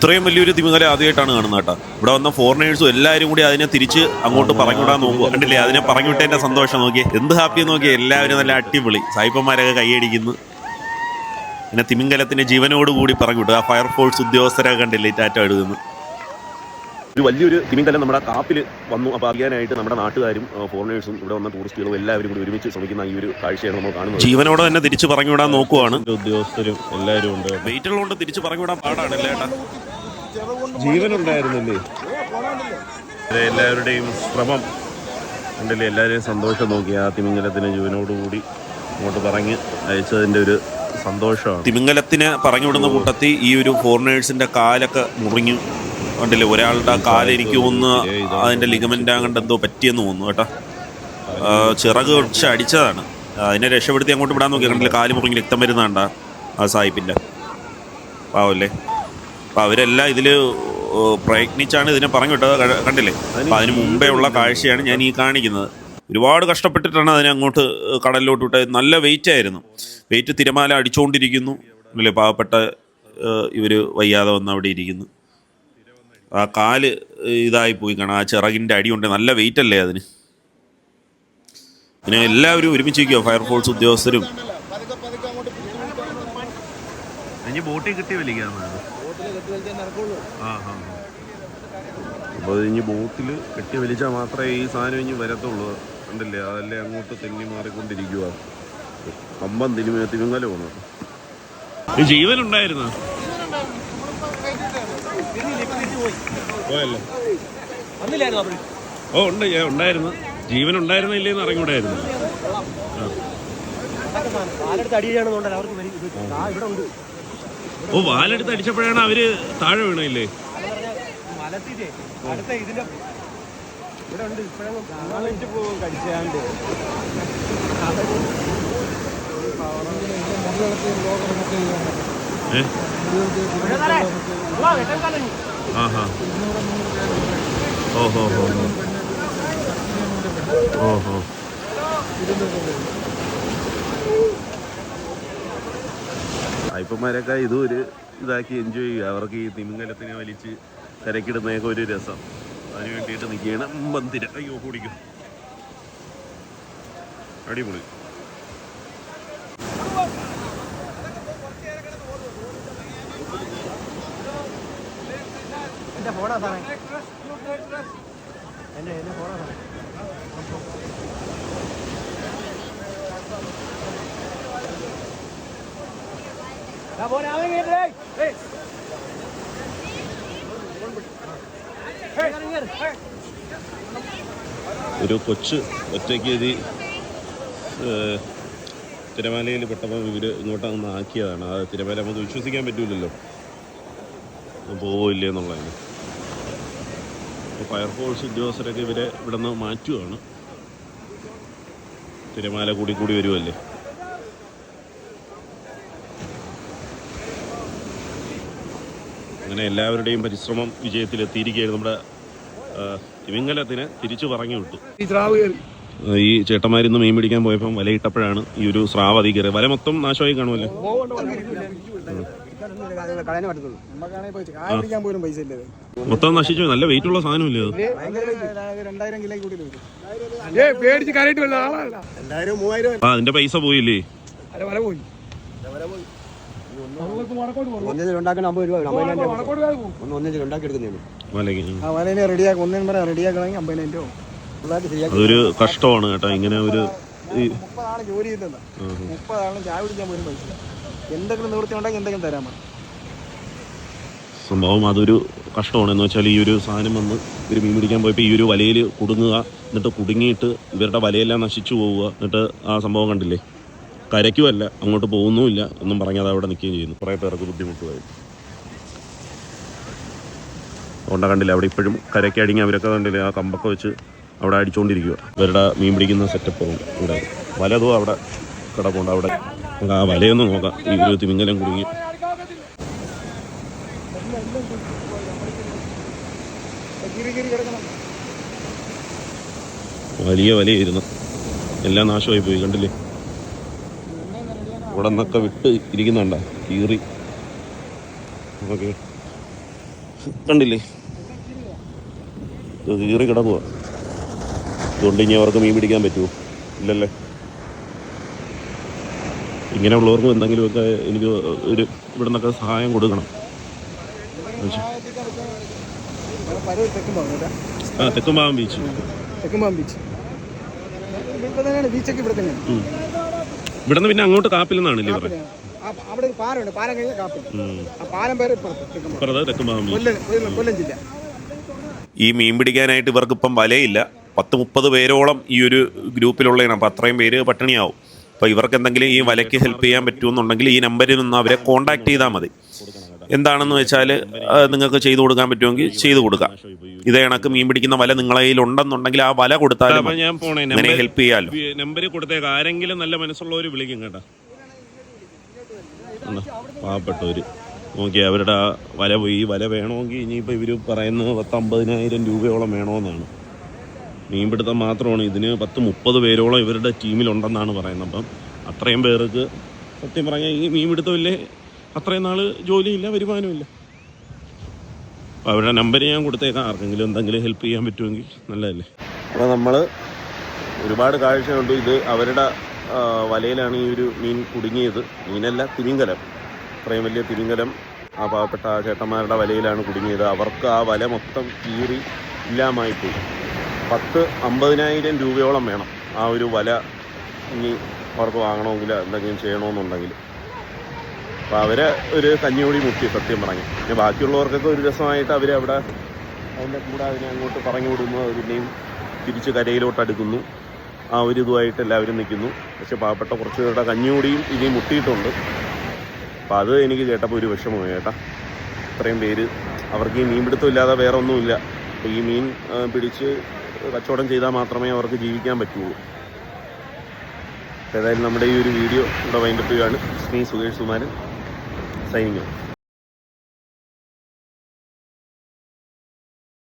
ഇത്രയും വലിയൊരു തിമിങ്ങല ആദ്യമായിട്ടാണ് കാണുന്നത് കേട്ടോ. ഇവിടെ വന്ന ഫോറിനേഴ്സും എല്ലാവരും കൂടി അതിനെ തിരിച്ച് അങ്ങോട്ട് പറഞ്ഞുവിടാൻ നോക്കുക. കണ്ടില്ലേ? അതിനെ പറഞ്ഞുവിട്ടതിന്റെ സന്തോഷം നോക്കി എന്ത് ഹാപ്പി നോക്കിയേ? എല്ലാവരും നല്ല അടിപൊളി. സായിപ്പന്മാരൊക്കെ കൈയടിക്കുന്നു. പിന്നെ തിമിംഗലത്തിന്റെ ജീവനോട് കൂടി പറഞ്ഞുവിട്ടു. ആ ഫയർഫോഴ്സ് ഉദ്യോഗസ്ഥരൊക്കെ കണ്ടില്ലേ? ടാറ്റ എഴുതുന്നു ഒരു വലിയൊരു തിമിംഗലം നമ്മുടെ കാപ്പിൽ വന്നു. അപ്പോൾ അറിയാനായിട്ട് നമ്മുടെ നാട്ടുകാരും ഫോറിനേഴ്സും ഇവിടെ വന്ന ടൂറിസ്റ്റുകളും എല്ലാവരും കൂടി ഒരുമിച്ച് ശ്രമിക്കുന്ന ഈ ഒരു കാഴ്ചയാണ് നമ്മൾ കാണുന്നത്. ജീവനോടെ തന്നെ തിരിച്ചു പറഞ്ഞുവിടാൻ നോക്കുവാണ്. ഉദ്യോഗസ്ഥരും എല്ലാവരും ഉണ്ട്. വെയിറ്റുള്ളതുകൊണ്ട് തിരിച്ചു പറഞ്ഞുവിടാൻ പാടാണ് ജീവനുണ്ടായിരുന്നില്ലേ? എല്ലാവരുടെയും ശ്രമം ഉണ്ടല്ലേ? എല്ലാവരെയും സന്തോഷം നോക്കി ആ തിമിംഗലത്തിന് ജീവനോടുകൂടി അങ്ങോട്ട് പറഞ്ഞ് അയച്ചതിന്റെ ഒരു സന്തോഷമാണ്. തിമിംഗലത്തിന് പറഞ്ഞുവിടുന്ന കൂട്ടത്തിൽ ഈ ഒരു ഫോറിനേഴ്സിന്റെ കാലൊക്കെ മുറിഞ്ഞു. കണ്ടില്ലേ ഒരാളുടെ കാൽ എനിക്ക് ഒന്ന് അതിന്റെ ലിഗമെന്റ് അങ്ങോട്ട് എന്തോ പറ്റിയെന്ന് തോന്നുന്നു കേട്ടോ. ചിറക് വെച്ച് അടിച്ചതാണ്. അതിനെ രക്ഷപ്പെടുത്തി അങ്ങോട്ട് വിടാൻ നോക്കി കണ്ടില്ല കാൽ മുറിഞ്ഞ് രക്തം വരുന്നതാണ്ട ആ സായിപ്പിന്റെ പാവല്ലേ. അപ്പൊ അവരെല്ലാം ഇതിൽ ഓ, പ്രയത്നിച്ചാണ് ഇതിനെ പറഞ്ഞു വിട്ടത് കണ്ടില്ലേ? അപ്പൊ അതിന് മുമ്പേ ഉള്ള കാഴ്ചയാണ് ഞാൻ ഈ കാണിക്കുന്നത്. ഒരുപാട് കഷ്ടപ്പെട്ടിട്ടാണ് അതിനെ അങ്ങോട്ട് കടലിലോട്ട് വിട്ടത് നല്ല വെയിറ്റ് ആയിരുന്നു. വെയിറ്റ് തിരമാല അടിച്ചുകൊണ്ടിരിക്കുന്നു അല്ലേ പാവപ്പെട്ട ഇവർ ഇവർ വയ്യാതെ വന്ന് അവിടെ ഇരിക്കുന്നു. ആ കാൽ ഇതായി പോയി കാണാം. ആ ചിറകിന്റെ അടിയുണ്ട്. നല്ല വെയിറ്റ് അല്ലേ അതിന്? പിന്നെ എല്ലാവരും ഒരുമിച്ച് ഒരുമിച്ചിരിക്കുക ഫയർഫോഴ്സ് ഉദ്യോഗസ്ഥരും. അപ്പൊ ബോട്ടിൽ കിട്ടി അപ്പോൾ ഇനി ബോട്ടിൽ കെട്ടി വലിച്ചാൽ മാത്രമേ ഈ സാധനം ഇനി വരത്തുള്ളൂ. കണ്ടില്ലേ? അതല്ലേ അങ്ങോട്ട് തെന്നി മാറിക്കൊണ്ടിരിക്കുക കമ്പം തിരുമ തിരുങ്ങലമാണ് ജീവനുണ്ടായിരുന്നു. പോയല്ലേ? ഓ ഉണ്ട്. ഞാൻ ഉണ്ടായിരുന്നു. ജീവൻ ഉണ്ടായിരുന്നില്ലേന്ന് അറിഞ്ഞൂടായിരുന്നു ഓ വാലെടുത്ത് അടിച്ചപ്പോഴാണ് അവർ താഴെ വീണില്ലേ മലത്തിട്ടേ അടുത്ത ഇതിന്റെ ഇവിടെ ഉണ്ട്. ഇപ്പോഴങ്ങ് പോകും കടിച്ചാണ്ട്. ഏ? ആഹാ. ഓഹോ ഓഹോ. സായിപ്പന്മാരൊക്കെ ഇതും ഒരു ഇതാക്കി എൻജോയ് ചെയ്യുക. അവർക്ക് ഈ തിമിംഗലത്തിനെ വലിച്ച് തിരക്കിടുന്നതൊക്കെ ഒരു രസം. അതിന് വേണ്ടിയിട്ട് നിൽക്കുകയാണ് മന്ദിര. അയ്യോ കുടിക്കും അടിപൊളി. എന്റെ ഫോണാ സാറേ. എന്റെ എന്റെ ഫോണാ സാറേ. ഒരു കൊച്ച് ഒറ്റയ്ക്ക് ഇത് തിരമാലയിൽ പെട്ടപ്പോൾ ഇവർ ഇങ്ങോട്ടൊന്ന് ആക്കിയതാണ്. ആ തിരമാല നമുക്ക് വിശ്വസിക്കാൻ പറ്റൂലല്ലോ. പോവില്ലേ എന്നുള്ളതിന് അപ്പോൾ ഫയർഫോഴ്സ് ഉദ്യോഗസ്ഥരൊക്കെ ഇവരെ ഇവിടെ നിന്ന് മാറ്റുകയാണ് തിരമാല കൂടി കൂടി വരുമല്ലേ അങ്ങനെ എല്ലാവരുടെയും പരിശ്രമം വിജയത്തിലെത്തിയിരിക്കുകയാണ് നമ്മുടെ തിമിംഗലത്തിന് തിരിച്ചു പറഞ്ഞു വിട്ടു. ഈ ചേട്ടന്മാരിന്ന് മീൻ പിടിക്കാൻ പോയപ്പം വലയിട്ടപ്പോഴാണ് ഈ ഒരു സ്രാവ് അതി കയറിയത് വല മൊത്തം നാശമായി കാണുമല്ലോ? കളയാനേ പറ്റത്തുള്ളൂ നമുക്കാണെങ്കിൽ പോയി പിടിക്കാൻ പോലും പൈസ ഇല്ലേ മൊത്തം നശിച്ചു. നല്ല വെയിറ്റ് ഉള്ള സാധനമില്ലേ ഇല്ല രണ്ടായിരം കിലോ കൂടി പേടിച്ച് കരയിട്ട് വല്ല ആളല്ല എല്ലാവരും മൂവായിരം. ആ അതിന്റെ പൈസ പോയില്ലേ? അല്ല വല പോയി. പിള്ളേർക്ക് അതൊരു കഷ്ടമാണ് കേട്ടോ. ഇങ്ങനെ ഒരു മുപ്പതാണ് ജോലി ചെയ്യുന്നത് മുപ്പതാണ് ചായ കുടിക്കാൻ പോലും പൈസ. എന്തെങ്കിലും നിവൃത്തി ഉണ്ടെങ്കിൽ എന്തെങ്കിലും തരാൻ പറ. സംഭവം അതൊരു കഷ്ടമാണ്. എന്ന് വെച്ചാൽ ഈ ഒരു സാധനം വന്ന് ഒരു മീൻ പിടിക്കാൻ പോയപ്പോൾ ഈ ഒരു വലയിൽ കുടുങ്ങുക എന്നിട്ട് കുടുങ്ങിയിട്ട് ഇവരുടെ വലയെല്ലാം നശിച്ചു പോവുക എന്നിട്ട് ആ സംഭവം കണ്ടില്ലേ? കരയ്ക്കുമല്ല അങ്ങോട്ട് പോകുന്നുമില്ല ഒന്നും പറഞ്ഞാൽ അവിടെ നിൽക്കുകയും ചെയ്യുന്നു. കുറേ പേർക്ക് ബുദ്ധിമുട്ടുമായി. അതുകൊണ്ട് കണ്ടില്ല അവിടെ ഇപ്പോഴും കരയ്ക്ക് അടിങ്ങി അവരൊക്കെ കണ്ടില്ലേ ആ കമ്പൊക്കെ വെച്ച് അവിടെ അടിച്ചുകൊണ്ടിരിക്കുക ഇവരുടെ മീൻ പിടിക്കുന്ന സെറ്റപ്പ് ഇവിടെ വലതും അവിടെ കിടപ്പുണ്ട്. അവിടെ നമുക്ക് ആ വലയൊന്ന് നോക്കാം. ഈ ഒരു തിമിങ്ങലം കുടുങ്ങി. വലിയ വലയായിരുന്നു. എല്ലാം നാശമായി പോയി കണ്ടില്ലേ? ഇവിടെ നിന്നൊക്കെ വിട്ട് ഇരിക്കുന്നുണ്ട? കീറി. ഓക്കെ. കണ്ടില്ലേ? കീറി കിടക്കുക അവർക്ക് മീൻ പിടിക്കാൻ പറ്റുമോ? ഇല്ലല്ലേ? ഇങ്ങനെയുള്ളവർക്കും എന്തെങ്കിലുമൊക്കെ എനിക്ക് ഒരു ഇവിടെ നിന്നൊക്കെ സഹായം കൊടുക്കണം. തെക്കുംഭാഗം ആ ബീച്ച് ബീച്ച് ഇവിടെ തന്നെയാണ് ബീച്ചൊക്കെ ഇവിടെ തന്നെയാണ്. ഉം. ഇവിടുന്ന് പിന്നെ അങ്ങോട്ട് കാപ്പിലെന്നാണല്ലേ പറയുന്നത് അവിടെ ഒരു പാലമുണ്ട് പാലം കഴിഞ്ഞാൽ കാപ്പിൽ. നിന്നാണ് ആ പാലം പേര് ഇപ്പുറത്ത് തെക്കുംപാവം ഇപ്പുറത്ത് തെക്കുംപാവം കൊല്ലം കൊല്ലം കൊല്ലം ജില്ല. ഈ മീൻ പിടിക്കാനായിട്ട് ഇവർക്കിപ്പം വലയില്ല. പത്ത് മുപ്പത് പേരോളം ഈ ഒരു ഗ്രൂപ്പിലുള്ളതാണ് അപ്പം അത്രയും പേര് പട്ടിണിയാവും. അപ്പോൾ ഇവർക്ക് എന്തെങ്കിലും ഈ വലയ്ക്ക് ഹെൽപ്പ് ചെയ്യാൻ പറ്റുമെന്നുണ്ടെങ്കിൽ ഈ നമ്പറിൽ നിന്ന് അവരെ കോൺടാക്ട് ചെയ്താൽ മതി. എന്താണെന്ന് വെച്ചാൽ നിങ്ങൾക്ക് ചെയ്തു കൊടുക്കാൻ പറ്റുമെങ്കിൽ ചെയ്തു കൊടുക്കാം. ഇതേ കണക്ക് മീൻ പിടിക്കുന്ന വല നിങ്ങളെ ഉണ്ടെന്നുണ്ടെങ്കിൽ ആ വല കൊടുത്താലും അപ്പൊ മതി. ഞാൻ പോണേ അങ്ങനെ നമ്പർ ഹെൽപ്പ് ചെയ്യാലോ. നമ്പർ കൊടുത്തേക്ക് ആരെങ്കിലും നല്ല മനസ്സുള്ളവർ വിളിക്കും കേട്ടോ. നോക്കി അവരുടെ വല പോയി. ഈ വല വേണമെങ്കിൽ ഇനിയിപ്പോൾ ഇവർ പറയുന്നത് പത്തമ്പതിനായിരം രൂപയോളം വേണമെന്നാണ്. മീൻപിടുത്തം മാത്രമാണ്. ഇതിന് പത്ത് മുപ്പത് പേരോളം ഇവരുടെ ടീമിലുണ്ടെന്നാണ് പറയുന്നത്. അപ്പം അത്രയും പേർക്ക് സത്യം പറഞ്ഞാൽ ഈ മീൻപിടുത്തമില്ലേ? അത്രയും നാൾ ജോലിയില്ല വരുമാനമില്ല. അപ്പോൾ അവരുടെ നമ്പർ ഞാൻ കൊടുത്തേക്കാം. ആർക്കെങ്കിലും എന്തെങ്കിലും ഹെൽപ്പ് ചെയ്യാൻ പറ്റുമെങ്കിൽ നല്ലതല്ലേ? അപ്പോൾ നമ്മൾ ഒരുപാട് കാഴ്ചയുണ്ട് ഇത് അവരുടെ വലയിലാണ് ഈ ഒരു മീൻ കുടുങ്ങിയത്. മീനല്ല തിരിങ്കലം അത്രയും വലിയ തിരിങ്കലം ആ പാവപ്പെട്ട ചേട്ടന്മാരുടെ വലയിലാണ് കുടുങ്ങിയത്. അവർക്ക് ആ വല മൊത്തം കീറി ഇല്ലാമായി പോയി പത്ത് അമ്പതിനായിരം രൂപയോളം വേണം. ആ ഒരു വല ഇനി അവർക്ക് വാങ്ങണമെങ്കിൽ എന്തെങ്കിലും ചെയ്യണമെന്നുണ്ടെങ്കിൽ. അപ്പോൾ അവരെ ഒരു കഞ്ഞിയോടി മുട്ടി സത്യം പറഞ്ഞു. പിന്നെ ബാക്കിയുള്ളവർക്കൊക്കെ ഒരു രസമായിട്ട് അവർ അവിടെ അതിന്റെ കൂടെ അതിനെ അങ്ങോട്ട് പറഞ്ഞു വിടുന്നു. പിന്നെയും തിരിച്ച് കരയിലോട്ട് അടുക്കുന്നു. ആ ഒരു ഇതുമായിട്ട് എല്ലാവരും നിൽക്കുന്നു. പക്ഷെ പാവപ്പെട്ട കുറച്ച് പേരുടെ കഞ്ഞിയോടിയും ഇനി മുട്ടിയിട്ടുണ്ട്. അപ്പം അത് എനിക്ക് കേട്ടപ്പോൾ ഒരു വിഷമമായി കേട്ടാ ഇത്രയും പേര് അവർക്ക് ഈ മീൻ പിടുത്തം ഇല്ലാതെ വേറെ ഒന്നുമില്ല അപ്പോൾ ഈ മീൻ പിടിച്ച് കച്ചവടം ചെയ്താൽ മാത്രമേ അവർക്ക് ജീവിക്കാൻ പറ്റുള്ളൂ. ഏതായാലും നമ്മുടെ ഈ ഒരു വീഡിയോ ഇവിടെ വൈൻഡപ്പ് ചെയ്യുകയാണ്. ശ്രീ സുകേഷ് കുമാരൻ സൈനിങ്